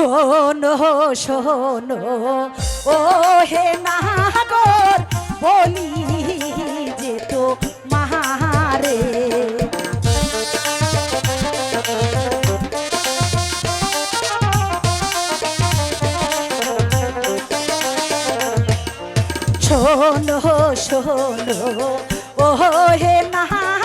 শোনো শোনো। ও হে নাগর বলি যে তো মাহারে। শোনো শোনো। ও হে নাগর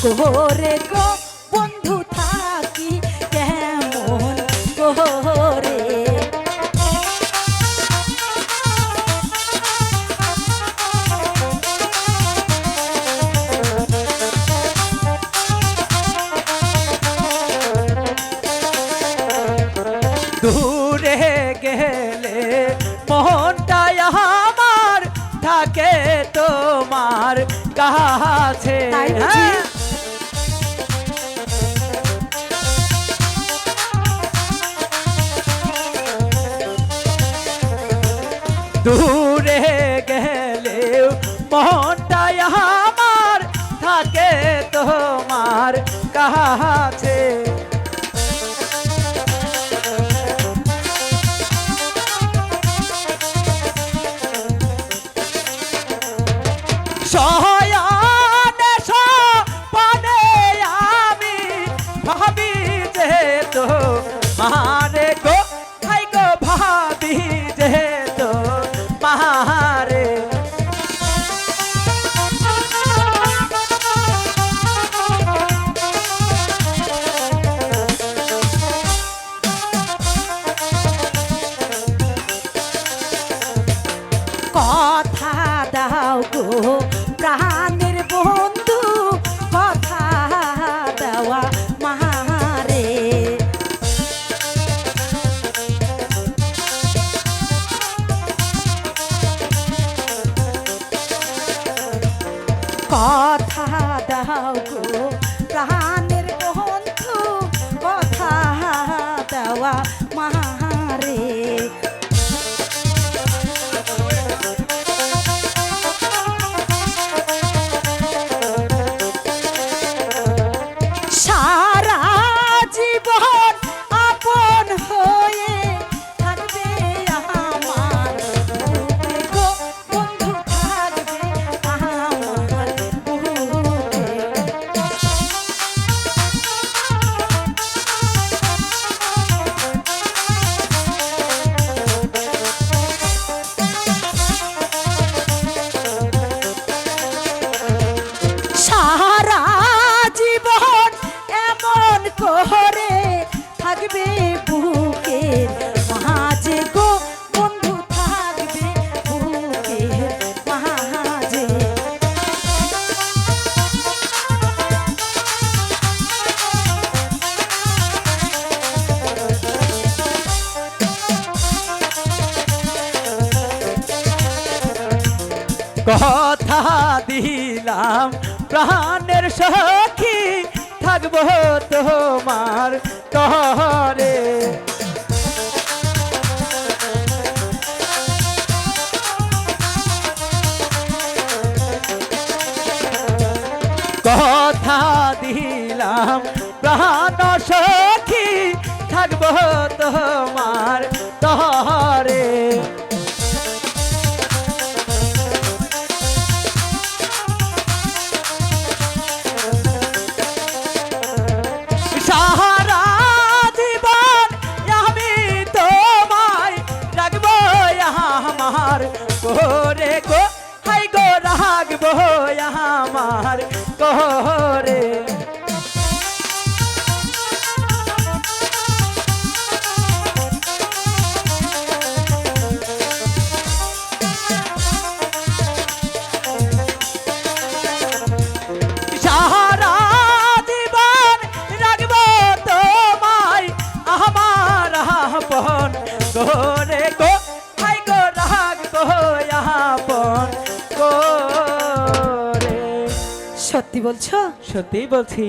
করে গো বন্ধু থাকি কেমন দূরে গেলে মনটাই আমার থাকে তোমার কাছে হ্যাঁ। দূরে গেলে মনটাই আমার থাকে তোমার কাছে দাও গো প্রাণের বন্ধু কথা দেওয়া মারে কথা দাও গো কথা দিলাম প্রাণের সখী থাকব তোমার। তরে কথা দিলাম প্রাণ সখী থাকব তোমার তরে আপন। গোরে গো হাই গো রাগ গো আপন। গো সত্যি বলছো? সত্যিই বলছি।